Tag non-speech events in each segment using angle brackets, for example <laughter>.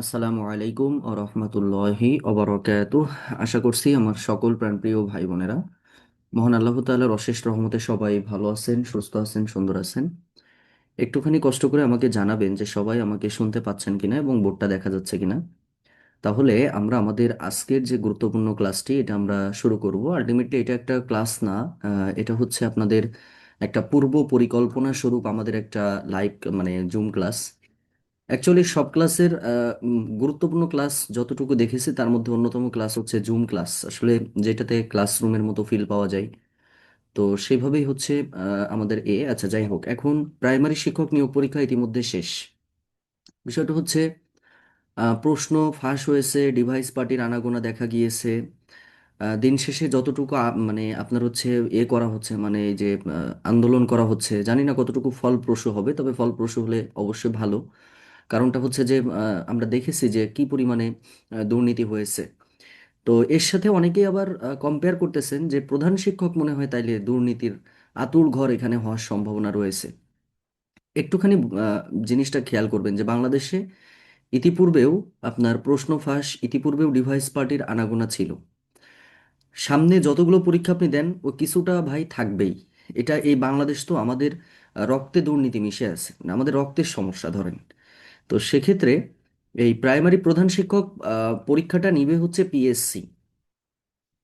আসসালামু আলাইকুম ও রহমতুল্লাহি অবরকাতুহ আশা করছি আমার সকল প্রাণপ্রিয় ভাই বোনেরা, মহান আল্লাহ তাআলার অশেষ রহমতে সবাই ভালো আছেন, সুস্থ আছেন, সুন্দর আছেন। একটুখানি কষ্ট করে আমাকে জানাবেন যে সবাই আমাকে শুনতে পাচ্ছেন কিনা এবং বোর্ডটা দেখা যাচ্ছে কিনা। তাহলে আমরা আমাদের আজকের যে গুরুত্বপূর্ণ ক্লাসটি, এটা আমরা শুরু করব। আলটিমেটলি এটা একটা ক্লাস না এটা হচ্ছে আপনাদের একটা পূর্ব পরিকল্পনা স্বরূপ আমাদের একটা লাইভ মানে জুম ক্লাস। অ্যাকচুয়ালি সব ক্লাসের গুরুত্বপূর্ণ ক্লাস যতটুকু দেখেছি, তার মধ্যে অন্যতম ক্লাস হচ্ছে জুম ক্লাস আসলে যেটাতে ক্লাসরুমের মতো ফিল পাওয়া যায়। তো সেইভাবেই হচ্ছে আমাদের এ আচ্ছা যাই হোক, এখন প্রাইমারি শিক্ষক নিয়োগ পরীক্ষা ইতিমধ্যে শেষ। বিষয়টা হচ্ছে প্রশ্ন ফাঁস হয়েছে ডিভাইস পার্টির আনাগোনা দেখা গিয়েছে। দিন শেষে যতটুকু মানে আপনার হচ্ছে এ করা হচ্ছে মানে যে আন্দোলন করা হচ্ছে, জানি না কতটুকু ফলপ্রসূ হবে, তবে ফলপ্রসূ হলে অবশ্যই ভালো। কারণটা হচ্ছে যে আমরা দেখেছি যে কি পরিমাণে দুর্নীতি হয়েছে। তো এর সাথে অনেকেই আবার কম্পেয়ার করতেছেন যে প্রধান শিক্ষক মনে হয় তাইলে দুর্নীতির আঁতুড় ঘর এখানে হওয়ার সম্ভাবনা রয়েছে। একটুখানি জিনিসটা খেয়াল করবেন যে বাংলাদেশে ইতিপূর্বেও আপনার প্রশ্ন ফাঁস, ইতিপূর্বেও ডিভাইস পার্টির আনাগোনা ছিল। সামনে যতগুলো পরীক্ষা আপনি দেন, ও কিছুটা ভাই থাকবেই। এটা এই বাংলাদেশ তো আমাদের রক্তে দুর্নীতি মিশে আছে। আমাদের রক্তের সমস্যা ধরেন। তো সেক্ষেত্রে এই প্রাইমারি প্রধান শিক্ষক পরীক্ষাটা নিবে হচ্ছে পিএসসি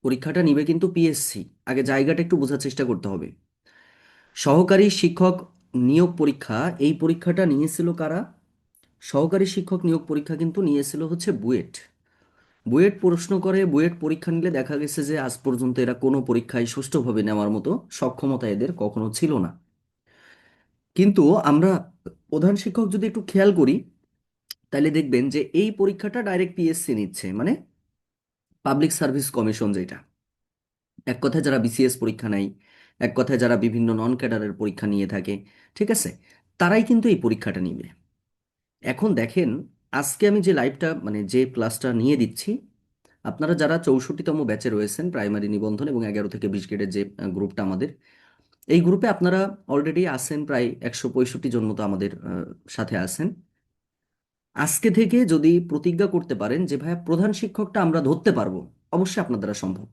পরীক্ষাটা নিবে কিন্তু পিএসসি আগে জায়গাটা একটু বোঝার চেষ্টা করতে হবে। সহকারী শিক্ষক নিয়োগ পরীক্ষা, এই পরীক্ষাটা নিয়েছিল কারা? সহকারী শিক্ষক নিয়োগ পরীক্ষা কিন্তু নিয়েছিল হচ্ছে বুয়েট। বুয়েট প্রশ্ন করে, বুয়েট পরীক্ষা নিলে দেখা গেছে যে আজ পর্যন্ত এরা কোনো পরীক্ষায় সুষ্ঠুভাবে নেওয়ার মতো সক্ষমতা এদের কখনো ছিল না। কিন্তু আমরা প্রধান শিক্ষক যদি একটু খেয়াল করি তাহলে দেখবেন যে এই পরীক্ষাটা ডাইরেক্ট পিএসসি নিচ্ছে মানে পাবলিক সার্ভিস কমিশন যেটা। এক কথায় যারা বিসিএস পরীক্ষা নেয়, এক কথায় যারা বিভিন্ন নন ক্যাডারের পরীক্ষা নিয়ে থাকে, ঠিক আছে? তারাই কিন্তু এই পরীক্ষাটা নিবে। এখন দেখেন, আজকে আমি যে লাইভটা মানে যে ক্লাসটা নিয়ে দিচ্ছি, আপনারা যারা চৌষট্টিতম ব্যাচে রয়েছেন প্রাইমারি নিবন্ধন এবং এগারো থেকে বিশ গ্রেডের যে গ্রুপটা আমাদের, এই গ্রুপে আপনারা অলরেডি আছেন প্রায় একশো পঁয়ষট্টি জন মতো আমাদের সাথে আছেন। আজকে থেকে যদি প্রতিজ্ঞা করতে পারেন যে, ভাইয়া, প্রধান শিক্ষকটা আমরা ধরতে পারব, অবশ্যই আপনার দ্বারা সম্ভব।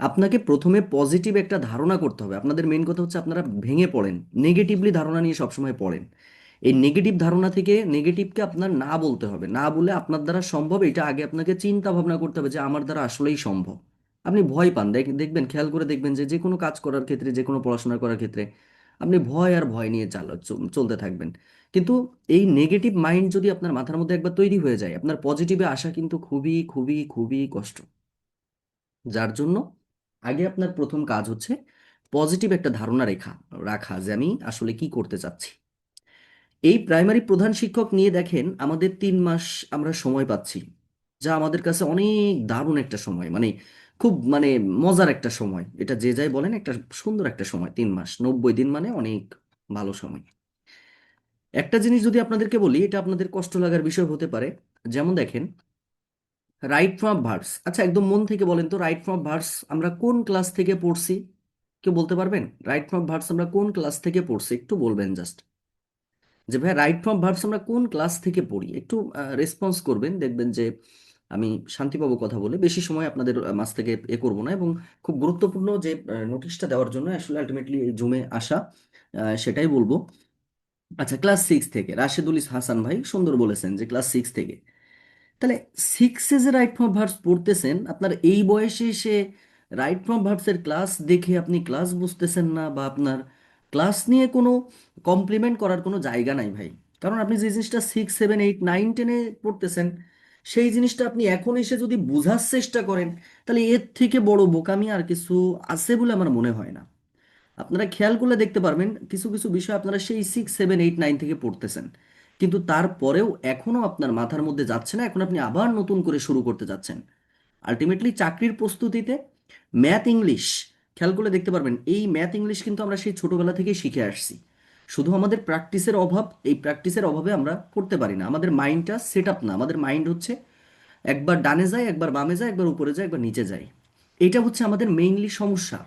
আপনাকে প্রথমে পজিটিভ একটা ধারণা করতে হবে। আপনাদের মেন কথা হচ্ছে আপনারা ভেঙে পড়েন নেগেটিভলি ধারণা নিয়ে সবসময় পড়েন। এই নেগেটিভ ধারণা থেকে নেগেটিভকে আপনার না বলতে হবে। না বলে আপনার দ্বারা সম্ভব, এটা আগে আপনাকে চিন্তা ভাবনা করতে হবে যে, আমার দ্বারা আসলেই সম্ভব। আপনি ভয় পান দেখবেন, খেয়াল করে দেখবেন যে যে কোনো কাজ করার ক্ষেত্রে, যে কোনো পড়াশোনা করার ক্ষেত্রে আপনি ভয় আর ভয় নিয়ে চাল, চলতে থাকবেন। কিন্তু এই নেগেটিভ মাইন্ড যদি আপনার মাথার মধ্যে একবার তৈরি হয়ে যায়, আপনার পজিটিভে আসা কিন্তু খুবই খুবই খুবই কষ্ট। যার জন্য আগে আপনার প্রথম কাজ হচ্ছে পজিটিভ একটা ধারণা রেখা, রাখা যে আমি আসলে কি করতে চাচ্ছি। এই প্রাইমারি প্রধান শিক্ষক নিয়ে দেখেন আমাদের তিন মাস আমরা সময় পাচ্ছি, যা আমাদের কাছে অনেক দারুণ একটা সময় মানে খুব মানে মজার একটা সময়। এটা যে যাই বলেন একটা সুন্দর একটা সময়, তিন মাস, নব্বই দিন মানে অনেক ভালো সময়। একটা জিনিস যদি আপনাদেরকে বলি, এটা আপনাদের কষ্ট লাগার বিষয় হতে পারে। যেমন দেখেন রাইট ফ্রম ভার্স আচ্ছা একদম মন থেকে বলেন তো রাইট ফ্রম ভার্স আমরা কোন ক্লাস থেকে পড়ছি? কেউ বলতে পারবেন? রাইট ফ্রম ভার্স আমরা কোন ক্লাস থেকে পড়ছি? একটু বলবেন জাস্ট যে ভাই রাইট ফ্রম ভার্বস আমরা কোন ক্লাস থেকে পড়ি? একটু রেসপন্স করবেন, দেখবেন যে আমি শান্তি পাবো কথা বলে। বেশি সময় আপনাদের মাঝ থেকে এ করব না এবং খুব গুরুত্বপূর্ণ যে নোটিশটা দেওয়ার জন্য আসলে আলটিমেটলি জুমে আসা সেটাই বলব। আচ্ছা ক্লাস সিক্স থেকে। রাশেদুল হাসান ভাই, সুন্দর বলেছেন যে ক্লাস সিক্স থেকে। তাহলে সিক্সে যে রাইট ফ্রম ভার্বস পড়তেছেন, আপনার এই বয়সে এসে রাইট ফ্রম ভার্বসের ক্লাস দেখে আপনি ক্লাস বুঝতেছেন না বা আপনার ক্লাস নিয়ে কোনো কমপ্লিমেন্ট করার কোনো জায়গা নাই ভাই। কারণ আপনি যে জিনিসটা সিক্স সেভেন এইট নাইন টেনে পড়তেছেন, সেই জিনিসটা আপনি এখন এসে যদি বোঝার চেষ্টা করেন, তাহলে এর থেকে বড় বোকামি আর কিছু আছে বলে আমার মনে হয় না। আপনারা খেয়াল করলে দেখতে পারবেন, কিছু কিছু বিষয় আপনারা সেই সিক্স সেভেন এইট নাইন থেকে পড়তেছেন। কিন্তু তারপরেও এখনও আপনার মাথার মধ্যে যাচ্ছে না, এখন আপনি আবার নতুন করে শুরু করতে যাচ্ছেন। আলটিমেটলি চাকরির প্রস্তুতিতে ম্যাথ ইংলিশ খেয়াল করলে দেখতে পারবেন, এই ম্যাথ ইংলিশ কিন্তু আমরা সেই ছোটবেলা থেকেই শিখে আসছি। শুধু আমাদের প্র্যাকটিসের অভাব, এই প্র্যাকটিসের অভাবে আমরা করতে পারি না। আমাদের মাইন্ডটা সেট আপ না। আমাদের মাইন্ড হচ্ছে একবার ডানে যায়, একবার বামে যায়, একবার উপরে যায়, একবার নিচে যায়। এটা হচ্ছে আমাদের মেইনলি সমস্যা।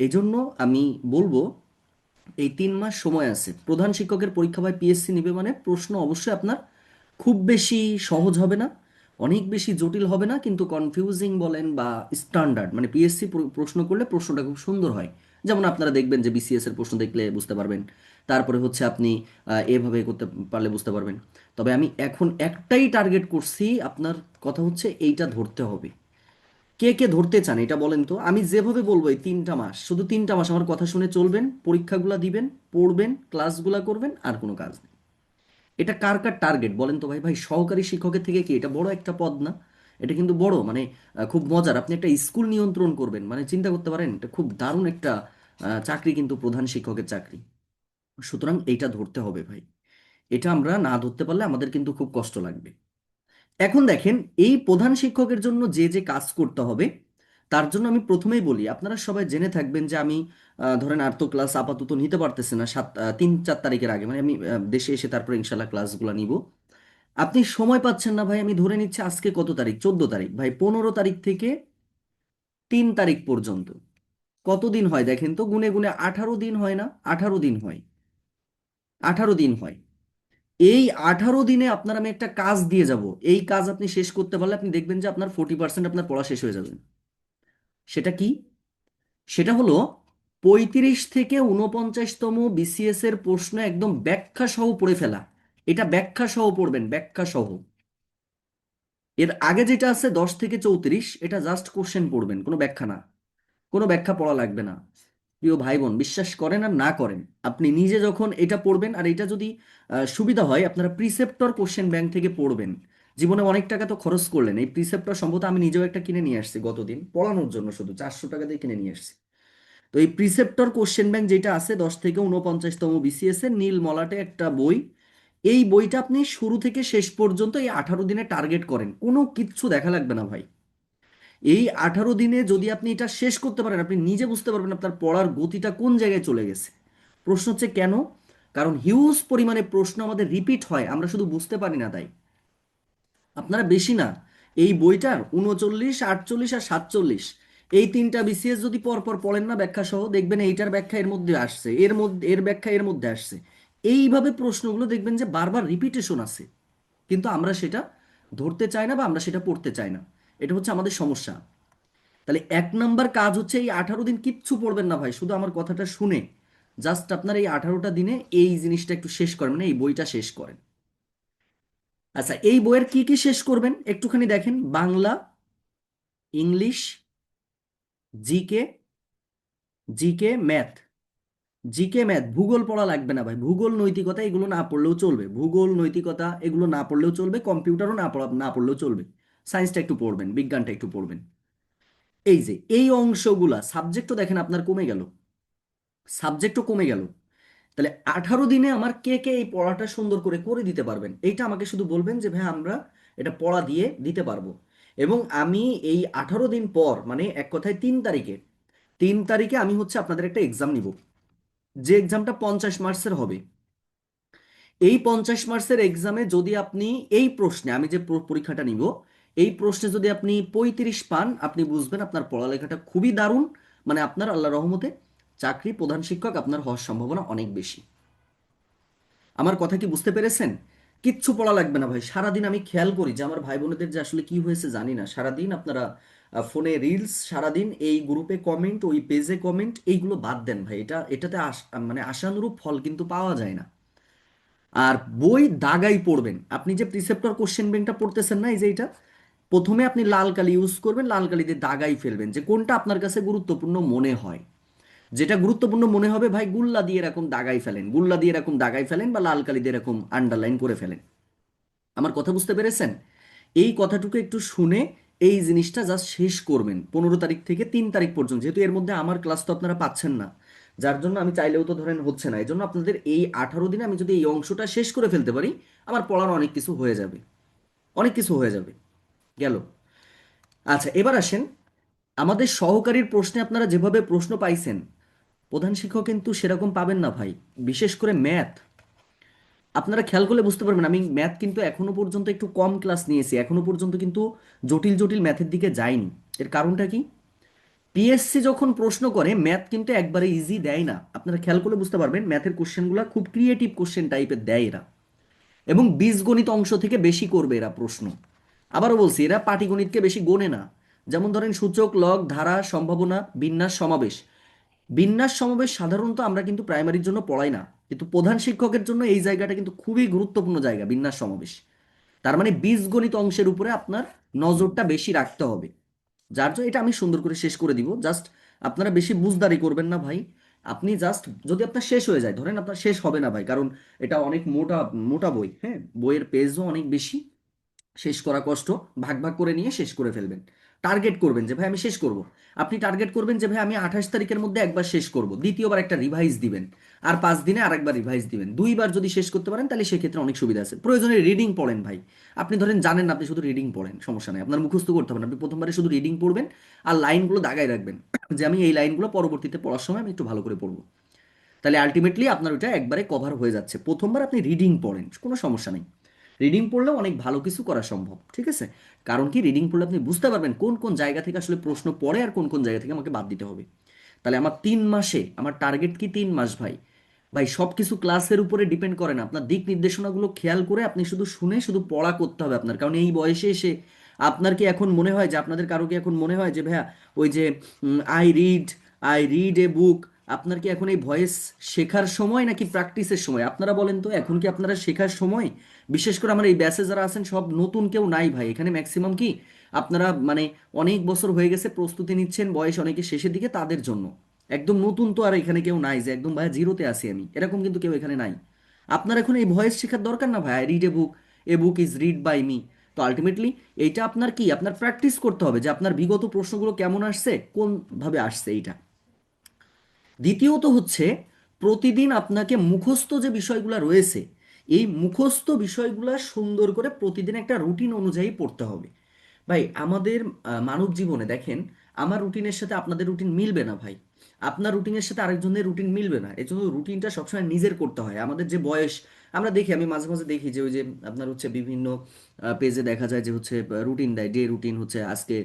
এজন্য আমি বলব, এই তিন মাস সময় আছে। প্রধান শিক্ষকের পরীক্ষা বা পিএসসি নেবে মানে প্রশ্ন অবশ্যই আপনার খুব বেশি সহজ হবে না, অনেক বেশি জটিল হবে না, কিন্তু কনফিউজিং বলেন বা স্ট্যান্ডার্ড মানে পিএসসি প্রশ্ন করলে প্রশ্নটা খুব সুন্দর হয়। যেমন আপনারা দেখবেন যে বিসিএস এর প্রশ্ন দেখলে বুঝতে পারবেন। তারপরে হচ্ছে আপনি এভাবে করতে পারলে বুঝতে পারবেন। তবে আমি এখন একটাই টার্গেট করছি, আপনার কথা হচ্ছে এইটা ধরতে হবে। কে কে ধরতে চান এটা বলেন তো? আমি যেভাবে বলব এই তিনটা মাস, শুধু তিনটা মাস আমার কথা শুনে চলবেন, পরীক্ষাগুলো দিবেন, পড়বেন, ক্লাসগুলো করবেন, আর কোনো কাজ নেই। এটা কার কার টার্গেট বলেন তো ভাই? ভাই, সহকারী শিক্ষকের থেকে কি এটা বড় একটা পদ না? এটা কিন্তু বড় মানে খুব মজার। আপনি একটা স্কুল নিয়ন্ত্রণ করবেন মানে চিন্তা করতে পারেন, এটা খুব দারুণ একটা চাকরি কিন্তু প্রধান শিক্ষকের চাকরি। সুতরাং এইটা ধরতে হবে ভাই। এটা আমরা না ধরতে পারলে আমাদের কিন্তু খুব কষ্ট লাগবে। এখন দেখেন, এই প্রধান শিক্ষকের জন্য যে যে কাজ করতে হবে, তার জন্য আমি প্রথমেই বলি, আপনারা সবাই জেনে থাকবেন যে, আমি ধরেন আর তো ক্লাস আপাতত নিতে পারতেছি না, সাত তিন, চার তারিখের আগে মানে আমি দেশে এসে তারপরে ইনশাল্লাহ ক্লাসগুলো নিব। আপনি সময় পাচ্ছেন না ভাই, আমি ধরে নিচ্ছি আজকে কত তারিখ? চোদ্দ তারিখ। ভাই, পনেরো তারিখ থেকে তিন তারিখ পর্যন্ত। কতদিন হয় দেখেন তো? গুনে গুনে আঠারো দিন হয় না? আঠারো দিন হয়। আঠারো দিন হয়। এই আঠারো দিনে আপনার আমি একটা কাজ দিয়ে যাব। এই কাজ আপনি শেষ করতে পারলে আপনি দেখবেন যে আপনার ফোর্টি পার্সেন্ট আপনার পড়া শেষ হয়ে যাবে। সেটা কি? সেটা হলো পঁয়ত্রিশ থেকে উনপঞ্চাশতম বিসিএস এর প্রশ্ন একদম ব্যাখ্যা সহ পড়ে ফেলা। এটা ব্যাখ্যা সহ পড়বেন, ব্যাখ্যা সহ। এর আগে যেটা আছে দশ থেকে চৌত্রিশ, এটা জাস্ট কোশ্চেন পড়বেন, কোনো ব্যাখ্যা না। কোনো ব্যাখ্যা পড়া লাগবে না। প্রিয় ভাই বোন বিশ্বাস করেন আর না করেন, আপনি নিজে যখন এটা পড়বেন আর এটা যদি সুবিধা হয়, আপনারা প্রিসেপ্টর কোশ্চেন ব্যাংক থেকে পড়বেন। জীবনে অনেক টাকা তো খরচ করলেন, এই প্রিসেপ্টর সম্ভবত আমি নিজেও একটা কিনে নিয়ে আসছি গতদিন, পড়ানোর জন্য শুধু, চারশো টাকা দিয়ে কিনে নিয়ে আসছি। তো এই প্রিসেপ্টর কোশ্চেন ব্যাংক যেটা আছে, দশ থেকে উনপঞ্চাশতম বিসিএস এর নীল মলাটে একটা বই, এই বইটা আপনি শুরু থেকে শেষ পর্যন্ত এই আঠারো দিনে টার্গেট করেন, কোনো কিচ্ছু দেখা লাগবে না ভাই। এই আঠারো দিনে যদি আপনি এটা শেষ করতে পারেন, আপনি নিজে বুঝতে পারবেন আপনার পড়ার গতিটা কোন জায়গায় চলে গেছে। প্রশ্ন হচ্ছে কেন? কারণ হিউজ পরিমাণে প্রশ্ন আমাদের রিপিট হয়, আমরা শুধু বুঝতে পারি না তাই। আপনারা বেশি না, এই বইটার উনচল্লিশ, আটচল্লিশ আর সাতচল্লিশ, এই তিনটা বিসিএস যদি পরপর পড়েন না ব্যাখ্যা সহ দেখবেন এইটার ব্যাখ্যা এর মধ্যে আসছে, এর মধ্যে, এর ব্যাখ্যা এর মধ্যে আসছে। এইভাবে প্রশ্নগুলো দেখবেন যে বারবার রিপিটেশন আছে। কিন্তু আমরা সেটা ধরতে চাই না বা আমরা সেটা পড়তে চাই না। এটা হচ্ছে আমাদের সমস্যা। তাহলে এক নাম্বার কাজ হচ্ছে এই আঠারো দিন কিচ্ছু পড়বেন না ভাই, শুধু আমার কথাটা শুনে। জাস্ট আপনার এই আঠারোটা দিনে এই জিনিসটা একটু শেষ করেন মানে এই বইটা শেষ করেন। আচ্ছা এই বইয়ের কি কি শেষ করবেন? একটুখানি দেখেন। Bangla, English, GK GK math. GK math, ভূগোল পড়া লাগবে না ভাই। ভূগোল নৈতিকতা এগুলো না পড়লেও চলবে। ভূগোল, নৈতিকতা এগুলো না পড়লেও চলবে। কম্পিউটারও না পড়া, না পড়লেও চলবে। সায়েন্সটা একটু পড়বেন, বিজ্ঞানটা একটু পড়বেন। এই যে, এই অংশগুলা সাবজেক্টও দেখেন আপনার কমে গেল। সাবজেক্টও কমে গেল। তাহলে আঠারো দিনে আমার কে কে এই পড়াটা সুন্দর করে করে দিতে পারবেন? এইটা আমাকে শুধু বলবেন যে, ভাই, আমরা এটা পড়া দিয়ে দিতে পারব। এবং আমি এই আঠারো দিন পর মানে এক কথায় তিন তারিখে তিন তারিখে আমি হচ্ছে আপনাদের একটা এক্সাম নিব। যে এক্সামটা পঞ্চাশ মার্কসের হবে। এই পঞ্চাশ মার্কসের এক্সামে যদি আপনি এই প্রশ্নে, আমি যে পরীক্ষাটা নিব এই প্রশ্নে যদি আপনি পঁয়ত্রিশ পান, আপনি বুঝবেন আপনার পড়ালেখাটা খুবই দারুণ। মানে আপনার আল্লাহ রহমতে চাকরি প্রধান শিক্ষক আপনার হওয়ার সম্ভাবনা অনেক বেশি। আমার কথা কি বুঝতে পেরেছেন? কিচ্ছু পড়া লাগবে না ভাই। সারাদিন আমি খেয়াল করি যে আমার ভাই বোনেদের যে আসলে কি হয়েছে জানি না। সারাদিন আপনারা ফোনে রিলস সারাদিন এই গ্রুপে কমেন্ট ওই পেজে কমেন্ট এইগুলো বাদ দেন ভাই। এটা, এটাতে মানে আশানুরূপ ফল কিন্তু পাওয়া যায় না। আর বই দাগাই পড়বেন। আপনি যে প্রিসেপ্টর কোশ্চেন ব্যাংকটা পড়তেছেন না, এই যে এটা প্রথমে আপনি লাল কালি ইউজ করবেন, লাল কালি দিয়ে দাগাই ফেলবেন। যে কোনটা আপনার কাছে গুরুত্বপূর্ণ মনে হয়। যেটা গুরুত্বপূর্ণ মনে হবে, ভাই, গুল্লা দিয়ে এরকম দাগাই ফেলেন। গুল্লা দিয়ে এরকম দাগাই ফেলেন বা লাল কালি দিয়ে এরকম আন্ডারলাইন করে ফেলেন। আমার কথা বুঝতে পেরেছেন? এই কথাটুকু একটু শুনে এই জিনিসটা জাস্ট শেষ করবেন। পনেরো তারিখ থেকে তিন তারিখ পর্যন্ত। যেহেতু এর মধ্যে আমার ক্লাস তো আপনারা পাচ্ছেন না। যার জন্য আমি চাইলেও তো ধরেন হচ্ছে না। এই জন্য আপনাদের এই আঠারো দিনে আমি যদি এই অংশটা শেষ করে ফেলতে পারি, আমার পড়ানো অনেক কিছু হয়ে যাবে। অনেক কিছু হয়ে যাবে। গেল। আচ্ছা এবার আসেন আমাদের সহকারীর প্রশ্নে আপনারা যেভাবে প্রশ্ন পাইছেন, প্রধান শিক্ষক কিন্তু সেরকম পাবেন না ভাই, বিশেষ করে ম্যাথ। আপনারা খেয়াল করলে বুঝতে পারবেন, আমি ম্যাথ কিন্তু এখনও পর্যন্ত একটু কম ক্লাস নিয়েছি, এখনও পর্যন্ত কিন্তু জটিল জটিল ম্যাথের দিকে যাইনি। এর কারণটা কি? পিএসসি যখন প্রশ্ন করে, ম্যাথ কিন্তু একবারে ইজি দেয় না। আপনারা খেয়াল করলে বুঝতে পারবেন, ম্যাথের কোশ্চেনগুলো খুব ক্রিয়েটিভ কোশ্চেন টাইপের দেয় এরা। এবং বীজগণিত অংশ থেকে বেশি করবে এরা প্রশ্ন। আবারও বলছি, এরা পাটিগণিতকে বেশি গোনে না। যেমন ধরেন সূচক, লগ, ধারা, সম্ভাবনা, বিন্যাস, সমাবেশ। বিন্যাস, সমাবেশ সাধারণত আমরা কিন্তু প্রাইমারির জন্য পড়াই না। কিন্তু প্রধান শিক্ষকের জন্য এই জায়গাটা কিন্তু খুবই গুরুত্বপূর্ণ জায়গা, বিন্যাস, সমাবেশ। তার মানে বীজগণিত অংশের উপরে আপনার নজরটা বেশি রাখতে হবে। যার জন্য এটা আমি সুন্দর করে শেষ করে দিব। জাস্ট আপনারা বেশি বুঝদারি করবেন না ভাই। আপনি জাস্ট যদি আপনার শেষ হয়ে যায়, ধরেন আপনার শেষ হবে না ভাই, কারণ এটা অনেক মোটা মোটা বই হ্যাঁ? বইয়ের পেজও অনেক বেশি। শেষ করা কষ্ট, ভাগ ভাগ করে নিয়ে শেষ করে ফেলবেন। টার্গেট করবেন যে, ভাই, আমি শেষ করব। আপনি টার্গেট করবেন যে, ভাই, আমি আঠাশ তারিখের মধ্যে একবার শেষ করব। দ্বিতীয়বার একটা রিভাইজ দিবেন। আর পাঁচ দিনে আরেকবার রিভাইজ দিবেন। দুইবার যদি শেষ করতে পারেন, তাহলে সেক্ষেত্রে অনেক সুবিধা আছে। প্রয়োজনে রিডিং পড়েন, ভাই। আপনি ধরেন জানেন না, আপনি শুধু রিডিং পড়েন, সমস্যা নেই। আপনার মুখস্থ করতে হবে না। আপনি প্রথমবারে শুধু রিডিং পড়বেন আর লাইনগুলো দাগায় রাখবেন যে, আমি এই লাইনগুলো পরবর্তীতে পড়ার সময় আমি একটু ভালো করে পড়ব। তাহলে আলটিমেটলি আপনার ওটা একবারে কভার হয়ে যাচ্ছে। প্রথমবার আপনি রিডিং পড়েন, কোনো সমস্যা নেই। রিডিং পড়লেও অনেক ভালো কিছু করা সম্ভব, ঠিক আছে? কারণ কি রিডিং পড়লে আপনি বুঝতে পারবেন কোন কোন জায়গা থেকে আসলে প্রশ্ন পড়ে আর কোন কোন জায়গা থেকে আমাকে বাদ দিতে হবে। তাহলে আমার তিন মাসে, আমার টার্গেট কি তিন মাস ভাই? ভাই সব কিছু ক্লাসের উপরে ডিপেন্ড করে না। আপনার দিক নির্দেশনাগুলো খেয়াল করে আপনি শুধু শুনে, শুধু পড়া করতে হবে আপনার। কারণ এই বয়সে এসে আপনার কি এখন মনে হয় যে, আপনাদের কারও কি এখন মনে হয় যে, ভাইয়া, ওই যে I read I read a book আপনার কি এখন এই ভয়েস শেখার সময় নাকি প্র্যাকটিসের সময়? আপনারা বলেন তো, এখন কি আপনারা শেখার সময়? বিশেষ করে আমার এই ব্যাচে যারা আছেন, সব নতুন কেউ নাই ভাই। এখানে ম্যাক্সিমাম কি? আপনারা মানে অনেক বছর হয়ে গেছে প্রস্তুতি নিচ্ছেন, বয়স অনেকে শেষের দিকে তাদের জন্য। একদম নতুন তো আর এখানে কেউ নাই যে একদম ভাই জিরোতে আছি আমি। এরকম কিন্তু কেউ এখানে নাই। আপনার এখন এই ভয়েস শেখার দরকার না ভাই? Read a book a book is read by me তো আলটিমেটলি এইটা আপনার কি? আপনার প্র্যাকটিস করতে হবে যে আপনার বিগত প্রশ্নগুলো কেমন আসছে, কোনভাবে আসছে এইটা। দ্বিতীয়ত হচ্ছে, প্রতিদিন আপনাকে মুখস্থ যে বিষয়গুলো রয়েছে এই মুখস্থ বিষয়গুলো সুন্দর করে প্রতিদিন একটা রুটিন অনুযায়ী পড়তে হবে। ভাই, আমাদের মানব জীবনে দেখেন, আমার রুটিনের সাথে আপনাদের রুটিন মিলবে না ভাই। আপনার রুটিনের সাথে আরেকজনের রুটিন মিলবে না। এই জন্য রুটিনটা সবসময় নিজের করতে হয়। আমাদের যে বয়স, আমরা দেখি, আমি মাঝে মাঝে দেখি যে ওই যে আপনার হচ্ছে বিভিন্ন পেজে দেখা যায় যে হচ্ছে রুটিন দেয়। ডে রুটিন হচ্ছে আজকে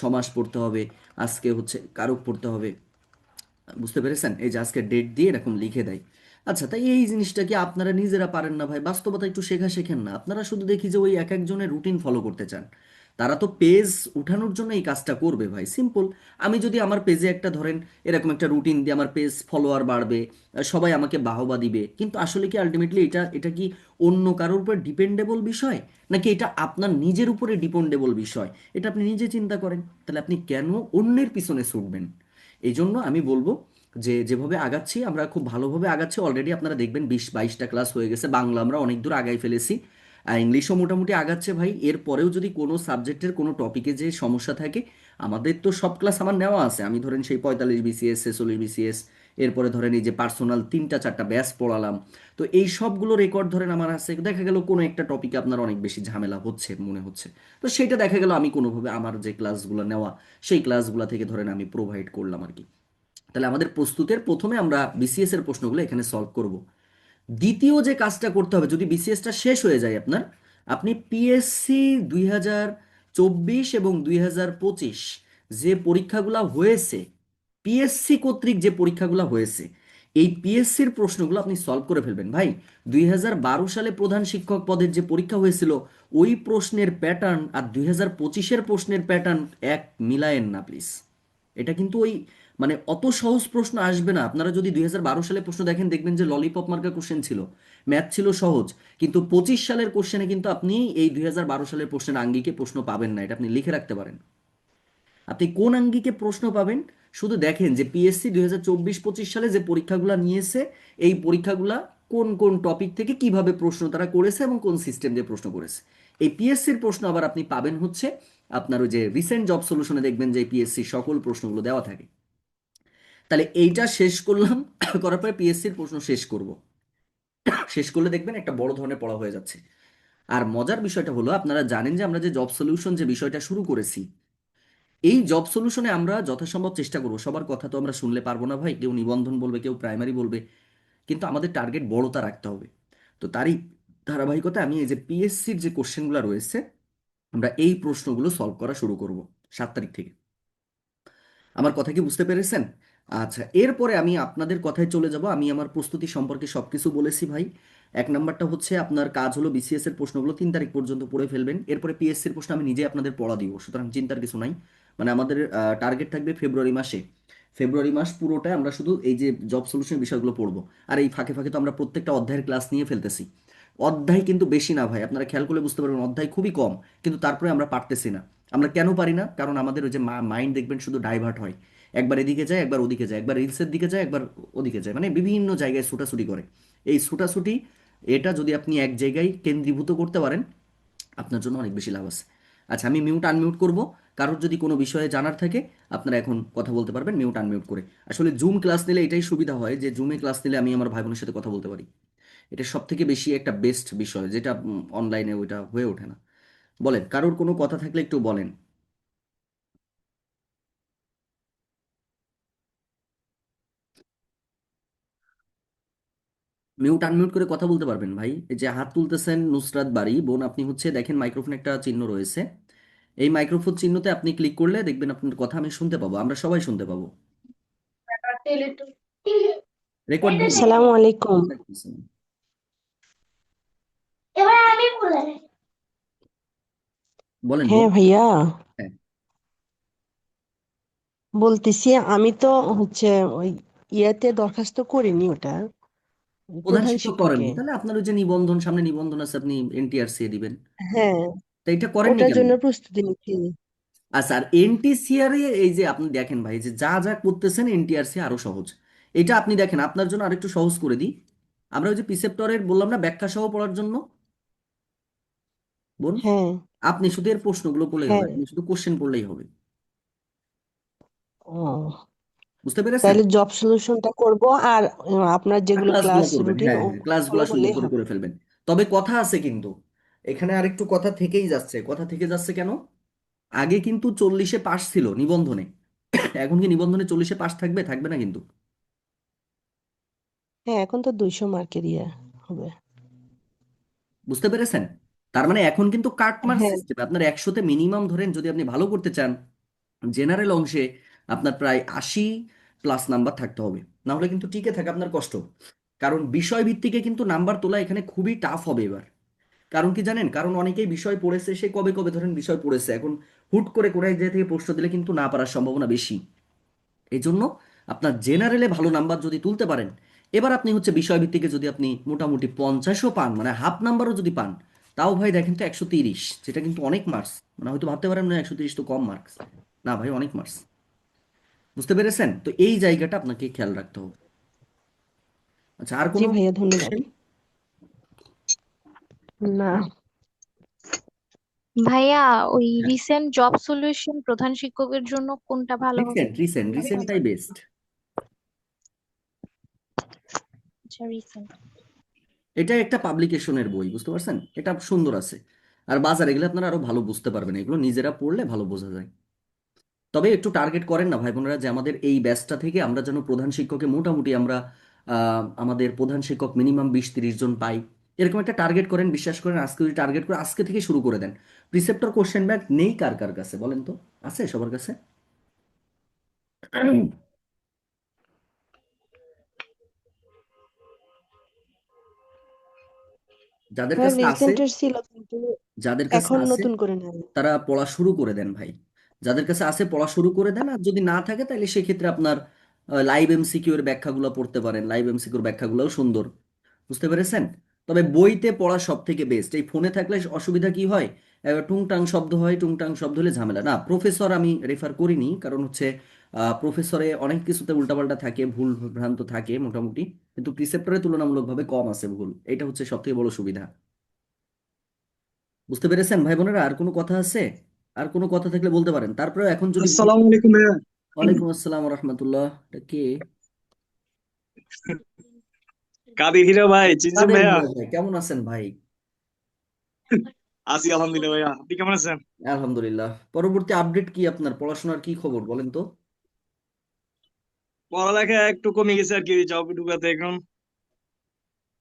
সমাস পড়তে হবে, আজকে হচ্ছে কারক পড়তে হবে। বুঝতে পেরেছেন? এই যে আজকে ডেট দিয়ে এরকম লিখে দেয়। আচ্ছা তাই এই জিনিসটা কি আপনারা নিজেরা পারেন না ভাই? বাস্তবতা একটু শেখা শেখেন না। আপনারা শুধু দেখি যে ওই এক একজনের রুটিন ফলো করতে চান। তারা তো পেজ উঠানোর জন্য এই কাজটা করবে ভাই। সিম্পল আমি যদি আমার পেজে একটা ধরেন, এরকম একটা রুটিন দিয়ে আমার পেজ ফলোয়ার বাড়বে সবাই আমাকে বাহবা দিবে, কিন্তু আসলে কি আলটিমেটলি এটা এটা কি অন্য কারোর উপর ডিপেন্ডেবল বিষয়? নাকি এটা আপনার নিজের উপরে ডিপেন্ডেবল বিষয়? এটা আপনি নিজে চিন্তা করেন। তাহলে আপনি কেন অন্যের পিছনে ছুটবেন? এই জন্য আমি বলব যে যেভাবে আগাচ্ছি, আমরা খুব ভালোভাবে আগাচ্ছি। অলরেডি আপনারা দেখবেন বিশ, বাইশটা ক্লাস হয়ে গেছে। বাংলা আমরা অনেক দূর আগাই ফেলেছি। ইংলিশও মোটামুটি আগাচ্ছে ভাই। এরপরেও যদি কোনো সাবজেক্টের কোনো টপিকে যে সমস্যা থাকে, আমাদের তো সব ক্লাস আমার নেওয়া আছে। আমি ধরেন সেই পঁয়তাল্লিশ বিসিএস ছেচল্লিশ বিসিএস এরপরে ধরেন এই যে পার্সোনাল তিনটা, চারটা ব্যাচ পড়ালাম। তো এই সবগুলো রেকর্ড ধরেন আমার আছে। দেখা গেল কোনো একটা টপিকে আপনার অনেক বেশি ঝামেলা হচ্ছে, মনে হচ্ছে। তো সেটা দেখা গেল আমি কোনোভাবে আমার যে ক্লাসগুলো নেওয়া, সেই ক্লাসগুলো থেকে ধরেন আমি প্রোভাইড করলাম আর কি। তাহলে আমাদের প্রস্তুতের প্রথমে আমরা বিসিএস এর প্রশ্নগুলো এখানে সলভ করব। দ্বিতীয় যে কাজটা করতে হবে, যদি বিসিএসটা শেষ হয়ে যায় আপনার, আপনি পিএসসি দুই হাজার চব্বিশ এবং দুই হাজার পঁচিশ যে পরীক্ষাগুলো হয়েছে পিএসসি কর্তৃক যে পরীক্ষাগুলো হয়েছে, এই পিএসসির প্রশ্নগুলো আপনি সলভ করে ফেলবেন। ভাই, দুই হাজার বারো সালে প্রধান শিক্ষক পদের যে পরীক্ষা হয়েছিল, ওই প্রশ্নের প্যাটার্ন আর দুই হাজার পঁচিশের প্রশ্নের প্যাটার্ন এক মিলায়েন না প্লিজ এটা কিন্তু ওই মানে অত সহজ প্রশ্ন আসবে না। আপনারা যদি দুই হাজার বারো সালে প্রশ্ন দেখেন, দেখবেন যে ললিপপ মার্কা কোশ্চেন ছিল। ম্যাথ ছিল সহজ, কিন্তু পঁচিশ সালের কোশ্চেনে কিন্তু আপনি এই দুই হাজার বারো সালের প্রশ্নের আঙ্গিকে প্রশ্ন পাবেন না। এটা আপনি লিখে রাখতে পারেন। আপনি কোন আঙ্গিকে প্রশ্ন পাবেন? শুধু দেখেন যে পিএসসি দুই হাজার চব্বিশ, পঁচিশ সালে যে পরীক্ষাগুলো নিয়েছে, এই পরীক্ষাগুলা কোন কোন টপিক থেকে কীভাবে প্রশ্ন তারা করেছে এবং কোন সিস্টেম দিয়ে প্রশ্ন করেছে। এই পিএসসির প্রশ্ন আবার আপনি পাবেন হচ্ছে আপনার ওই যে রিসেন্ট জব সলিউশনে দেখবেন যে পিএসসি সকল প্রশ্নগুলো দেওয়া থাকে। তাহলে এইটা শেষ করলাম। করার পরে পিএসসির প্রশ্ন শেষ করব। শেষ করলে দেখবেন একটা বড় ধরনের পড়া হয়ে যাচ্ছে। আর মজার বিষয়টা হলো, আপনারা জানেন যে আমরা যে জব সলিউশন যে বিষয়টা শুরু করেছি, এই জব সলিউশনে আমরা যথাসম্ভব চেষ্টা করব। সবার কথা তো আমরা শুনলে পারব না ভাই। কেউ নিবন্ধন বলবে, কেউ প্রাইমারি বলবে। কিন্তু আমাদের টার্গেট বড়তা রাখতে হবে। তো তারই ধারাবাহিকতা আমি এই যে পিএসসির যে কোশ্চেনগুলো রয়েছে, আমরা এই প্রশ্নগুলো সলভ করা শুরু করব সাত তারিখ থেকে। আমার কথা কি বুঝতে পেরেছেন? আচ্ছা এরপরে আমি আপনাদের কথায় চলে যাব। আমি আমার প্রস্তুতি সম্পর্কে সবকিছু বলেছি ভাই। এক নাম্বারটা হচ্ছে আপনার কাজ হলো বিসিএস এর প্রশ্নগুলো তিন তারিখ পর্যন্ত পড়ে ফেলবেন। এরপরে পিএসসি এর প্রশ্ন আমি নিজে আপনাদের পড়া দিব, সুতরাং চিন্তার কিছু নাই। মানে আমাদের টার্গেট থাকবে ফেব্রুয়ারি মাসে। ফেব্রুয়ারি মাস পুরোটাই আমরা শুধু এই যে জব সলিউশন বিষয়গুলো পড়ব। আর এই ফাঁকে ফাঁকে তো আমরা প্রত্যেকটা অধ্যায়ের ক্লাস নিয়ে ফেলতেছি। অধ্যায় কিন্তু বেশি না ভাই, আপনারা খেয়াল করলে বুঝতে পারবেন অধ্যায় খুবই কম, কিন্তু তারপরে আমরা পারতেছি না। আমরা কেন পারি না? কারণ আমাদের ওই যে মাইন্ড দেখবেন শুধু ডাইভার্ট হয়। একবার এদিকে যায়, একবার ওদিকে যায়, একবার রিলসের দিকে যায়, একবার ওদিকে যায়। মানে বিভিন্ন জায়গায় ছুটাছুটি করে। এই ছুটাছুটি, এটা যদি আপনি এক জায়গায় কেন্দ্রীভূত করতে পারেন, আপনার জন্য অনেক বেশি লাভ আছে। আচ্ছা আমি মিউট আনমিউট করব। কারোর যদি কোনো বিষয়ে জানার থাকে, আপনারা এখন কথা বলতে পারবেন মিউট আনমিউট করে। আসলে জুম ক্লাস নিলে এটাই সুবিধা হয় যে জুমে ক্লাস নিলে আমি আমার ভাই বোনের সাথে কথা বলতে পারি। এটা সব থেকে বেশি একটা বেস্ট বিষয়, যেটা অনলাইনে ওইটা হয়ে ওঠে না। বলেন, কারোর কোনো কথা থাকলে একটু বলেন। মিউট আনমিউট করে কথা বলতে পারবেন ভাই। এই যে হাত তুলতেছেন নুসরাত বাড়ি বোন আপনি হচ্ছে দেখেন মাইক্রোফোন একটা চিহ্ন রয়েছে। এই মাইক্রোফোন চিহ্নতে আপনি ক্লিক করলে দেখবেন আপনার কথা আমি শুনতে পাবো আমরা সবাই শুনতে পাবো। রেকর্ড আসসালামু আলাইকুম এবার আমি বলে বলেন হ্যাঁ ভাইয়া। হ্যাঁ। বলতেছি আমি তো হচ্ছে ওই ইয়েতে দরখাস্ত করিনি ওটা। প্রধান শিক্ষক করেননি। তাহলে আপনার ওই যে নিবন্ধন সামনে নিবন্ধন আছে আপনি এনটিআরসি দিবেন। হ্যাঁ। তা এটা করেননি ওটার কেন? জন্য প্রস্তুতি নিচ্ছি। আচ্ছা আর এনটিসিআর এই যে আপনি দেখেন ভাই যে যা যা করতেছেন এনটিআরসি আরও সহজ। এটা আপনি দেখেন আপনার জন্য আরেকটু সহজ করে দিই। আমরা ওই যে প্রিসেপ্টরের বললাম না ব্যাখ্যা সহ পড়ার জন্য? বোন? হ্যাঁ। আপনি শুধু এর প্রশ্নগুলো পড়লেই হবে হ্যাঁ। আপনি শুধু কোশ্চেন পড়লেই হবে। ও। বুঝতে পেরেছেন? তাহলে জব সলিউশনটা করব আর আপনার যেগুলো ক্লাস রুটিন হ্যাঁ হ্যাঁ ওগুলো ক্লাসগুলো সুন্দর করে করে ফেলবেন। তবে কথা আছে কিন্তু। এখানে আরেকটু কথা থেকেই যাচ্ছে। কথা থেকে যাচ্ছে কেন? আগে কিন্তু চল্লিশে পাস ছিল নিবন্ধনে। এখন কি নিবন্ধনে চল্লিশে পাস থাকবে? থাকবে না কিন্তু। হ্যাঁ এখন তো দুইশো মার্কের ইয়ে হবে। বুঝতে পেরেছেন? তার মানে এখন কিন্তু কাট মার্ক হ্যাঁ। সিস্টেম আপনার একশোতে মিনিমাম ধরেন যদি আপনি ভালো করতে চান জেনারেল অংশে আপনার প্রায় আশি প্লাস নাম্বার থাকতে হবে। না হলে কিন্তু টিকে থাকে আপনার কষ্ট। কারণ বিষয় ভিত্তিকে কিন্তু নাম্বার তোলা এখানে খুবই টাফ হবে এবার। কারণ কি জানেন? কারণ অনেকেই বিষয় পড়েছে, সে কবে কবে ধরেন বিষয় পড়েছে। এখন হুট করে কোথায় যে থেকে প্রশ্ন দিলে কিন্তু না পারার সম্ভাবনা বেশি। এই জন্য আপনার জেনারেলে ভালো নাম্বার যদি তুলতে পারেন, এবার আপনি হচ্ছে বিষয় ভিত্তিকে যদি আপনি মোটামুটি পঞ্চাশও পান মানে হাফ নাম্বারও যদি পান, তাও ভাই দেখেন তো একশো তিরিশ, যেটা কিন্তু অনেক মার্কস মানে হয়তো ভাবতে পারেন না একশো তিরিশ তো কম মার্কস না ভাই, অনেক মার্কস বুঝতে পেরেছেন? তো এই জায়গাটা আপনাকে খেয়াল রাখতে হবে। আচ্ছা আর জি কোনো ভাইয়া ধন্যবাদ। না। ভাইয়া ওই রিসেন্ট জব সলিউশন প্রধান শিক্ষকের জন্য কোনটা ভালো হবে? রিসেন্ট রিসেন্ট রিসেন্টটাই বেস্ট আচ্ছা রিসেন্ট এটা একটা পাবলিকেশনের বই বুঝতে পারছেন? এটা সুন্দর আছে। আর বাজারে গেলে আপনারা আরও ভালো বুঝতে পারবেন। এগুলো নিজেরা পড়লে ভালো বোঝা যায়। তবে একটু টার্গেট করেন না ভাই বোনেরা যে আমাদের এই ব্যাচটা থেকে আমরা যেন প্রধান শিক্ষকে মোটামুটি আমরা আমাদের প্রধান শিক্ষক মিনিমাম বিশ তিরিশ জন পাই। এরকম একটা টার্গেট করেন বিশ্বাস করেন আজকে যদি টার্গেট করে আজকে থেকে শুরু করে দেন। প্রিসেপ্টর কোশ্চেন ব্যাংক নেই কার কার কাছে বলেন তো? আছে সবার কাছে? যাদের হ্যাঁ কাছে আছে যাদের কাছে এখন নতুন করে তারা পড়া শুরু করে দেন ভাই। যাদের কাছে আছে, পড়া শুরু করে দেন। আর যদি না থাকে তাহলে সেক্ষেত্রে আপনার লাইভ এমসিকিউ এর ব্যাখ্যাগুলো পড়তে পারেন। লাইভ এমসিকিউর ব্যাখ্যাগুলোও সুন্দর। বুঝতে পেরেছেন? তবে বইতে পড়া সব থেকে বেস্ট এই ফোনে থাকলে অসুবিধা কি হয়? টুংটাং শব্দ হয়, টুংটাং শব্দ হলে ঝামেলা। না প্রফেসর আমি রেফার করিনি, কারণ হচ্ছে প্রফেসরে অনেক কিছুতে উল্টাপাল্টা থাকে, ভুল ভ্রান্ত থাকে মোটামুটি। কিন্তু প্রিসেপ্টরে তুলনামূলকভাবে কম আছে ভুল। এটা হচ্ছে সব থেকে বড় সুবিধা। বুঝতে পেরেছেন ভাই বোনেরা? আর কোনো কথা আছে? আর কোনো কথা থাকলে বলতে পারেন। তারপরে এখন যদি আসসালামু আলাইকুম ভাইয়া। ওয়ালাইকুম আসসালাম রহমতুল্লাহ এটা কে? কাদের হিরো ভাই? চিনছেন কাদের ভাইয়া? ভাই? কেমন আছেন ভাই? আছি আলহামদুলিল্লাহ ভাইয়া। আপনি কেমন আছেন? আলহামদুলিল্লাহ। পরবর্তী আপডেট কি আপনার? পড়াশোনার কি খবর বলেন তো? পড়ালেখা একটু কমে গেছে আর কি জব ঢুকাতে এখন।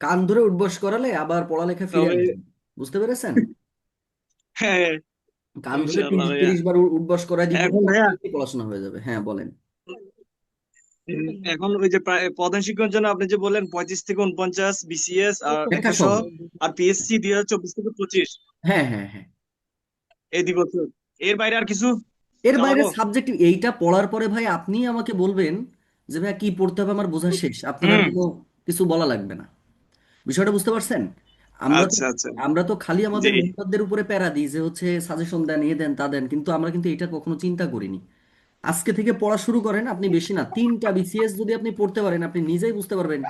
কান ধরে উঠবস করালে আবার পড়ালেখা ফিরে আসবে। বুঝতে পেরেছেন? হ্যাঁ। তিরিশ বার উঠবস ভাইয়া পড়াশোনা হয়ে যাবে। হ্যাঁ বলেন। এখন ওই যে প্রধান শিক্ষকের জন্য আপনি যে বললেন পঁয়ত্রিশ থেকে উনপঞ্চাশ বিসিএস আর একশো আর পিএসসি দুই হাজার চব্বিশ থেকে পঁচিশ। হ্যাঁ হ্যাঁ হ্যাঁ। এই দুই বছর। এর বাইরে আর কিছু এর বাইরে সাবজেক্ট এইটা পড়ার পরে ভাই আপনি আমাকে বলবেন যে ভাই কি পড়তে হবে আমার বোঝা শেষ। আপনার কোনো কিছু বলা লাগবে না। বিষয়টা বুঝতে পারছেন? আমরা তো আচ্ছা আচ্ছা। আমরা তো খালি আমাদের জি। মেম্বারদের উপরে প্যারা দিই যে হচ্ছে সাজেশন দেন এ দেন তা দেন কিন্তু আমরা কিন্তু এটা কখনো চিন্তা করিনি। আজকে থেকে পড়া শুরু করেন আপনি বেশি না তিনটা বিসিএস যদি আপনি পড়তে পারেন আপনি নিজেই বুঝতে পারবেন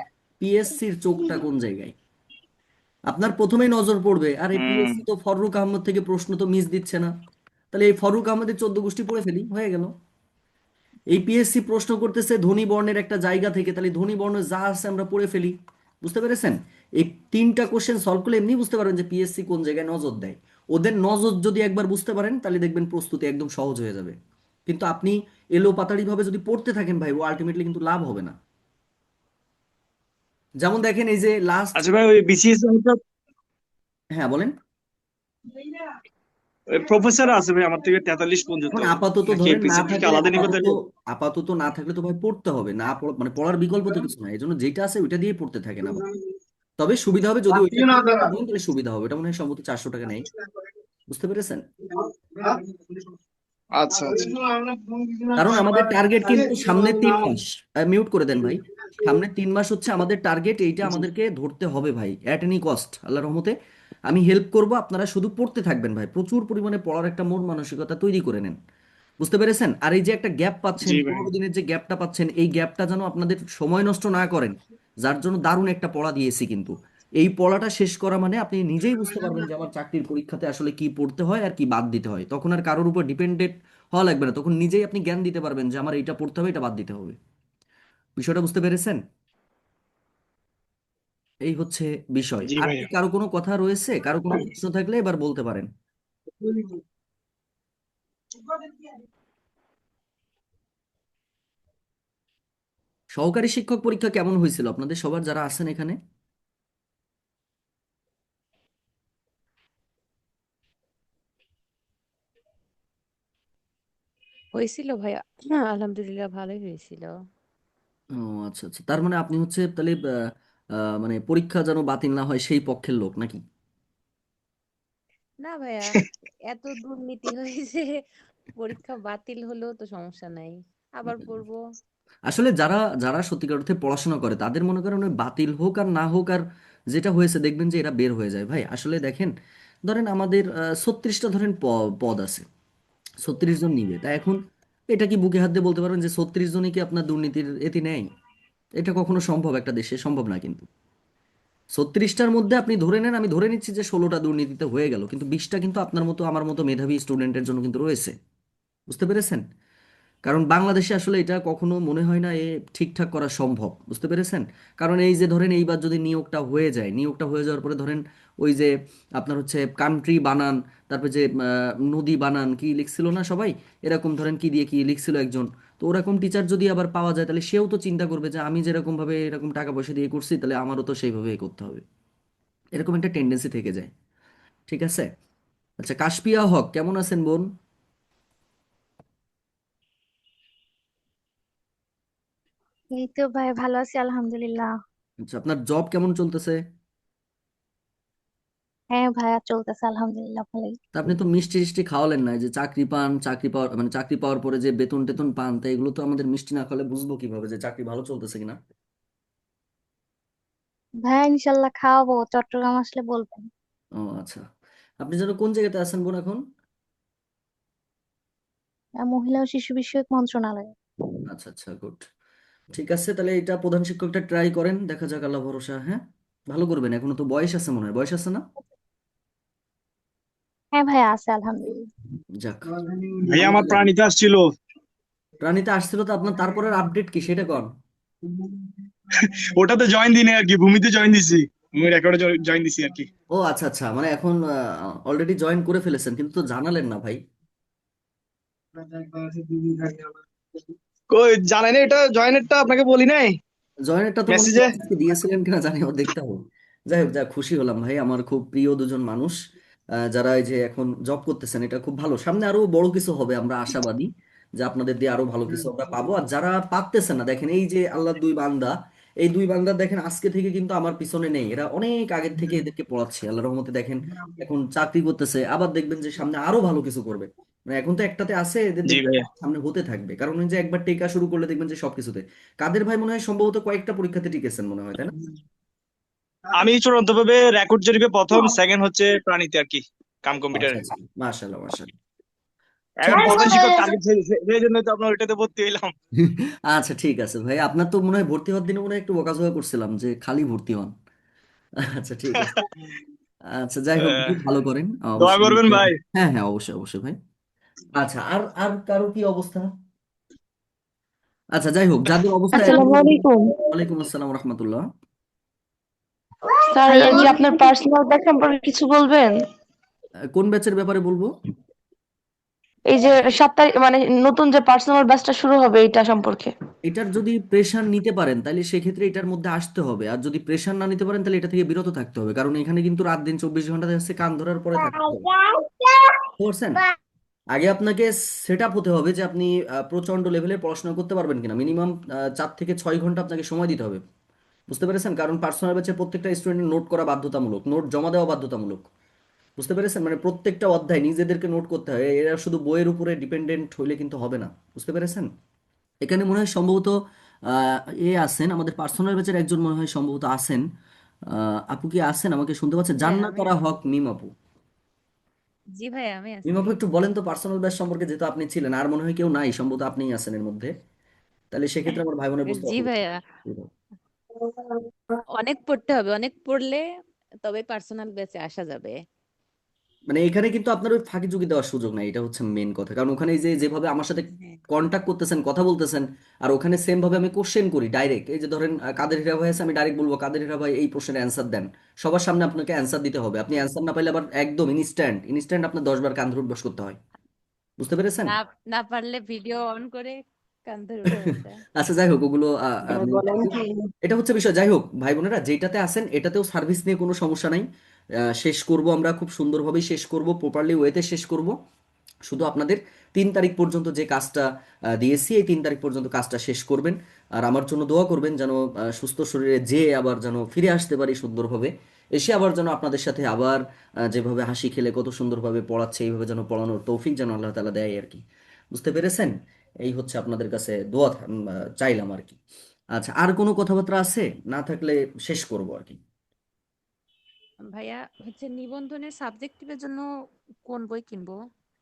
পিএসসির চোখটা কোন জায়গায়। আপনার প্রথমেই নজর পড়বে আর এই পিএসসি তো ফররুক আহমদ থেকে প্রশ্ন তো মিস দিচ্ছে না। তাহলে এই ফররুক আহমদের চোদ্দ গোষ্ঠী পড়ে ফেলি হয়ে গেল। এই পিএসসি প্রশ্ন করতেছে ধনী বর্ণের একটা জায়গা থেকে তাহলে ধনী বর্ণ যা আছে আমরা পড়ে ফেলি। বুঝতে পেরেছেন? এই তিনটা কোশ্চেন সলভ করলে এমনি বুঝতে পারবেন যে পিএসসি কোন জায়গায় নজর দেয়। ওদের নজর যদি একবার বুঝতে পারেন তাহলে দেখবেন প্রস্তুতি একদম সহজ হয়ে যাবে। কিন্তু আপনি এলো পাতাড়ি ভাবে যদি পড়তে থাকেন ভাই ও আলটিমেটলি কিন্তু লাভ হবে না। যেমন দেখেন এই যে লাস্ট আচ্ছা ভাই ওই বিসিএস হ্যাঁ বলেন। প্রফেসর আছে ভাই আমার থেকে তেতাল্লিশ পর্যন্ত এখন আপাতত নাকি ধরেন না থেকে থাকলে আলাদা নিবে আপাতত না থাকলে তো ভাই পড়তে হবে। না মানে পড়ার বিকল্প তো কিছু নাই। এই জন্য যেটা আছে ওইটা দিয়ে পড়তে থাকেন আবার। তবে সুবিধা হবে যদি ওইটা সুবিধা হবে। এটা মনে হয় সম্ভবত চারশো টাকা নেই। বুঝতে পেরেছেন? আচ্ছা আচ্ছা। কারণ আমাদের টার্গেট কিন্তু সামনে তিন মাস। মিউট করে দেন ভাই। সামনে তিন মাস হচ্ছে আমাদের টার্গেট এইটা আমাদেরকে ধরতে হবে ভাই অ্যাট এনি কস্ট আল্লাহর রহমতে। আমি হেল্প করব আপনারা শুধু পড়তে থাকবেন ভাই। প্রচুর পরিমাণে পড়ার একটা মন মানসিকতা তৈরি করে নেন। বুঝতে পেরেছেন? আর এই যে একটা গ্যাপ পাচ্ছেন পনেরো দিনের যে গ্যাপটা পাচ্ছেন এই গ্যাপটা যেন আপনাদের সময় নষ্ট না করেন যার জন্য দারুণ একটা পড়া দিয়েছি কিন্তু। এই পড়াটা শেষ করা মানে আপনি নিজেই বুঝতে পারবেন যে আমার চাকরির পরীক্ষাতে আসলে কি পড়তে হয় আর কি বাদ দিতে হয়। তখন আর কারোর উপর ডিপেন্ডেন্ট হওয়া লাগবে না। তখন নিজেই আপনি জ্ঞান দিতে পারবেন যে আমার এটা পড়তে হবে এটা বাদ দিতে হবে। বিষয়টা বুঝতে পেরেছেন? এই হচ্ছে বিষয়। আর কারও কোনো কথা রয়েছে? কারও কোনো প্রশ্ন থাকলে এবার বলতে পারেন। সহকারী শিক্ষক পরীক্ষা কেমন হয়েছিল? আপনাদের সবার যারা আছেন এখানে? হয়েছিল ভাইয়া। আলহামদুলিল্লাহ ভালোই হয়েছিল। ও আচ্ছা আচ্ছা। তার মানে আপনি হচ্ছে তাহলে আহ, আহ, মানে পরীক্ষা যেন বাতিল না হয় সেই পক্ষের লোক নাকি? না ভাইয়া এত দুর্নীতি হয়েছে পরীক্ষা বাতিল হলেও তো সমস্যা নাই। আবার পড়ব আসলে যারা যারা সত্যিকার অর্থে পড়াশোনা করে, তাদের মনে করেন ওই বাতিল হোক আর না হোক আর যেটা হয়েছে, দেখবেন যে এরা বের হয়ে যায়। ভাই, আসলে দেখেন, ধরেন আমাদের ছত্রিশটা ধরেন পদ আছে। ছত্রিশ জন নিবে। তা এখন এটা কি বুকে হাত দিয়ে বলতে পারবেন যে ছত্রিশ জনই কি আপনার দুর্নীতির এতি নেয় এটা কখনো সম্ভব একটা দেশে? সম্ভব না কিন্তু। ছত্রিশটার মধ্যে আপনি ধরে নেন, আমি ধরে নিচ্ছি যে ষোলোটা দুর্নীতিতে হয়ে গেল, কিন্তু বিশটা কিন্তু আপনার মতো, আমার মতো মেধাবী স্টুডেন্টের জন্য কিন্তু রয়েছে। বুঝতে পেরেছেন? কারণ বাংলাদেশে আসলে এটা কখনো মনে হয় না এ ঠিকঠাক করা সম্ভব, বুঝতে পেরেছেন? কারণ এই যে ধরেন এইবার যদি নিয়োগটা হয়ে যায়, নিয়োগটা হয়ে যাওয়ার পরে ধরেন ওই যে আপনার হচ্ছে কান্ট্রি বানান, তারপরে যে নদী বানান, কি লিখছিল না সবাই? এরকম ধরেন কি দিয়ে কি লিখছিল একজন। তো ওরকম টিচার যদি আবার পাওয়া যায়, তাহলে সেও তো চিন্তা করবে যে আমি যেরকমভাবে এরকম টাকা পয়সা দিয়ে করছি, তাহলে আমারও তো সেইভাবে করতে হবে। এরকম একটা টেন্ডেন্সি থেকে যায়। ঠিক আছে? আচ্ছা কাশপিয়া হক, কেমন আছেন বোন? এই তো ভাই ভালো আছি আলহামদুলিল্লাহ। আচ্ছা আপনার জব কেমন চলতেছে? হ্যাঁ ভাইয়া চলতেছে আলহামদুলিল্লাহ ভালোই। তা আপনি তো মিষ্টি টিষ্টি খাওয়ালেন না এই যে চাকরি পান চাকরি পাওয়ার মানে চাকরি পাওয়ার পরে যে বেতন টেতন পান তা এগুলো তো আমাদের মিষ্টি না খাওয়ালে বুঝব কীভাবে যে চাকরি ভালো চলতেছে কিনা? ভাইয়া ইনশাল্লাহ খাওয়াবো চট্টগ্রাম আসলে বলবেন। ও আচ্ছা। আপনি যেন কোন জায়গাতে আছেন বোন এখন? আহ, মহিলা ও শিশু বিষয়ক মন্ত্রণালয়। আচ্ছা আচ্ছা গুড। ঠিক আছে তাহলে এটা প্রধান শিক্ষকটা ট্রাই করেন দেখা যাক আল্লাহ ভরসা হ্যাঁ? ভালো করবেন এখনও তো বয়স আছে মনে হয় বয়স আছে না? হ্যাঁ ভাইয়া আছে আলহামদুলিল্লাহ। যাক। ভাইয়া আমার প্রাণীতে আসছিল। প্রাণীতে আসছিল তো আপনার তারপরের আপডেট কি সেটা কর ওটাতে জয়েন দিনে আর কি ভূমিতে জয়েন দিছি। আমি রেকর্ডে জয়েন দিছি আর কি। ও আচ্ছা আচ্ছা মানে এখন অলরেডি জয়েন করে ফেলেছেন কিন্তু তো জানালেন না ভাই। কই জানেন এটা জয়েনেরটা আপনাকে বলি নাই? জয়েনেরটা তো মেসেজে দিয়েছিলেন কিনা জানি ও দেখতে হবে। যাই হোক যা খুশি হলাম ভাই আমার খুব প্রিয় দুজন মানুষ যারা এই যে এখন জব করতেছেন এটা খুব ভালো। সামনে আরও বড় কিছু হবে আমরা আশাবাদী যে আপনাদের দিয়ে আরও ভালো কিছু আমরা পাবো। আর যারা পারতেছেন না দেখেন এই যে আল্লাহর দুই বান্দা এই দুই বান্দা দেখেন আজকে থেকে কিন্তু আমার পিছনে নেই। এরা অনেক আগের থেকে এদেরকে পড়াচ্ছে আল্লাহর রহমতে দেখেন এখন চাকরি করতেছে আবার দেখবেন যে সামনে আরও ভালো কিছু করবে। এখন তো একটাতে আছে এদের জি দেখবেন ভাইয়া। সামনে হতে থাকবে। কারণ ওই যে একবার টেকা শুরু করলে দেখবেন যে সবকিছুতে। কাদের ভাই মনে হয় সম্ভবত কয়েকটা পরীক্ষাতে টিকেছেন মনে হয় তাই না? আমি চূড়ান্ত ভাবে রেকর্ড জরিপে প্রথম সেকেন্ড হচ্ছে প্রাণীতে আর কি কাম আচ্ছা কম্পিউটারে আচ্ছা। মাশাআল্লাহ মাশাআল্লাহ। এখন প্রধান শিক্ষক টার্গেট সেই জন্য তো আপনার ওইটাতে ভর্তি হইলাম। <laughs> আচ্ছা ঠিক আছে ভাই। আপনার তো মনে হয় ভর্তি হওয়ার দিনে মনে হয় একটু বকাঝকা করছিলাম যে খালি ভর্তি হন। <laughs> আচ্ছা ঠিক আছে। <laughs> আচ্ছা যাই হোক খুব ভালো করেন দোয়া অবশ্যই। করবেন ভাই। হ্যাঁ হ্যাঁ অবশ্যই অবশ্যই ভাই। আচ্ছা আর আর কারও কি অবস্থা? আচ্ছা যাই হোক যাদের অবস্থা আসসালামু আলাইকুম। ওয়ালাইকুম আসসালাম রহমতুল্লাহ। স্যার যে আপনার পার্সোনাল ব্যাচ সম্পর্কে কিছু বলবেন? কোন ব্যাচের ব্যাপারে বলব? এই যে সাত তারিখ মানে নতুন যে পার্সোনাল ব্যাচটা শুরু হবে এটা সম্পর্কে। এটার যদি প্রেশার নিতে পারেন তাহলে সেক্ষেত্রে এটার মধ্যে আসতে হবে। আর যদি প্রেশার না নিতে পারেন তাহলে এটা থেকে বিরত থাকতে হবে। কারণ এখানে কিন্তু রাত দিন চব্বিশ ঘণ্টা কান ধরার পরে থাকতে হবে। বুঝতে পারছেন আগে আপনাকে সেট আপ হতে হবে যে আপনি আহ, প্রচণ্ড লেভেলের পড়াশোনা করতে পারবেন কিনা। মিনিমাম চার থেকে ছয় ঘণ্টা আপনাকে সময় দিতে হবে। বুঝতে পেরেছেন? কারণ পার্সোনাল ব্যাচে প্রত্যেকটা স্টুডেন্টের নোট করা বাধ্যতামূলক নোট জমা দেওয়া বাধ্যতামূলক। বুঝতে পেরেছেন? মানে প্রত্যেকটা অধ্যায় নিজেদেরকে নোট করতে হয়। এরা শুধু বইয়ের উপরে ডিপেন্ডেন্ট হইলে কিন্তু হবে না। বুঝতে পেরেছেন? এখানে মনে হয় সম্ভবত এ আছেন আমাদের পার্সোনাল ব্যাচের একজন মনে হয় সম্ভবত আছেন। আপু কি আছেন? আমাকে শুনতে পাচ্ছেন? হ্যাঁ জান্নাত আমি তারা হক মিম আপু। জি ভাই আমি আছি। ইমাম একটু বলেন তো পার্সোনাল ব্যাচ সম্পর্কে যেহেতু আপনি ছিলেন আর মনে হয় কেউ নাই সম্ভবত আপনিই আছেন এর মধ্যে। তাহলে সেক্ষেত্রে আমার ভাই বোনের বুঝতে জি অসুবিধা ভাইয়া অনেক পড়তে হবে অনেক পড়লে তবে পার্সোনাল ব্যাচে আসা যাবে। মানে এখানে কিন্তু আপনার ওই ফাঁকি ঝুঁকি দেওয়ার সুযোগ নাই এটা হচ্ছে মেন কথা। কারণ ওখানে এই যে যেভাবে আমার সাথে কন্টাক্ট করতেছেন কথা বলতেছেন আর ওখানে সেম ভাবে আমি কোশ্চেন করি ডাইরেক্ট এই যে ধরেন কাদের হীরা ভাই আছে আমি ডাইরেক্ট বলব কাদের হীরা ভাই এই প্রশ্নের অ্যান্সার দেন। সবার সামনে আপনাকে অ্যান্সার দিতে হবে। আপনি অ্যান্সার না পাইলে আবার একদম ইনস্ট্যান্ট ইনস্ট্যান্ট আপনার দশ বার কান ধরে বস করতে হয়। বুঝতে পেরেছেন? না না পারলে ভিডিও অন করে কান ধরে <laughs> আচ্ছা যাই হোক ওগুলো এটা হচ্ছে বিষয়। যাই হোক ভাই বোনেরা যেটাতে আছেন এটাতেও সার্ভিস নিয়ে কোনো সমস্যা নাই। শেষ করব, আমরা খুব সুন্দরভাবেই শেষ করব প্রপারলি ওয়েতে শেষ করব। শুধু আপনাদের তিন তারিখ পর্যন্ত যে কাজটা দিয়েছি, এই তিন তারিখ পর্যন্ত কাজটা শেষ করবেন। আর আমার জন্য দোয়া করবেন যেন সুস্থ শরীরে যে আবার যেন ফিরে আসতে পারি সুন্দরভাবে। এসে আবার যেন আপনাদের সাথে আবার যেভাবে হাসি খেলে কত সুন্দরভাবে পড়াচ্ছে, এইভাবে যেন পড়ানোর তৌফিক যেন আল্লাহ তাআলা দেয় আর কি। বুঝতে পেরেছেন? এই হচ্ছে আপনাদের কাছে দোয়া চাইলাম আর কি। আচ্ছা আর কোনো কথাবার্তা আছে? না থাকলে শেষ করব আর কি। ভাইয়া হচ্ছে নিবন্ধনের সাবজেক্টিভের জন্য কোন বই কিনবো?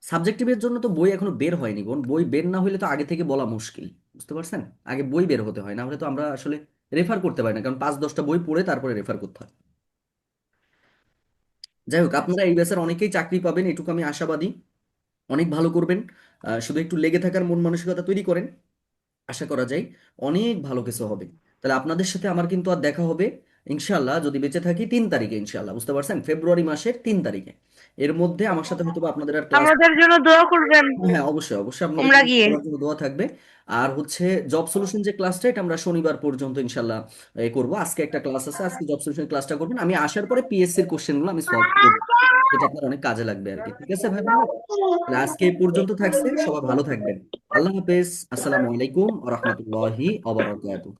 সাবজেক্টিভের জন্য তো বই এখনও বের হয়নি বোন বই বের না হলে তো আগে থেকে বলা মুশকিল, বুঝতে পারছেন? আগে বই বের হতে হয়, না হলে তো আমরা আসলে রেফার করতে পারি না, কারণ পাঁচ, দশটা বই পড়ে তারপরে রেফার করতে হয়। যাই হোক, আপনারা এই ব্যাচের অনেকেই চাকরি পাবেন, এটুকু আমি আশাবাদী। অনেক ভালো করবেন শুধু একটু লেগে থাকার মন মানসিকতা তৈরি করেন, আশা করা যায়। অনেক ভালো কিছু হবে। তাহলে আপনাদের সাথে আমার কিন্তু আর দেখা হবে। ইনশাল্লাহ যদি বেঁচে থাকি তিন তারিখে ইনশাল্লাহ বুঝতে পারছেন? ফেব্রুয়ারি মাসের তিন তারিখে। এর মধ্যে আমার সাথে হয়তো আপনাদের আর ক্লাস আমাদের জন্য দোয়া করবেন। হ্যাঁ অবশ্যই অবশ্যই। আপনাদের গিয়ে। জন্য দোয়া থাকবে। আর হচ্ছে জব সলিউশন যে ক্লাসটা এটা আমরা শনিবার পর্যন্ত ইনশাল্লাহ এ করব। আজকে একটা ক্লাস আছে আজকে জব সলিউশন ক্লাসটা করবেন। আমি আসার পরে পিএসসি এর কোশ্চেনগুলো আমি সলভ করব। এটা আপনার অনেক কাজে লাগবে আর কি। ঠিক আছে ভাই? আজকে এই পর্যন্ত থাকছে। সবাই ভালো থাকবেন। আল্লাহ হাফেজ। আসসালামু আলাইকুম ওয়া রাহমাতুল্লাহি ওয়া বারাকাতুহু।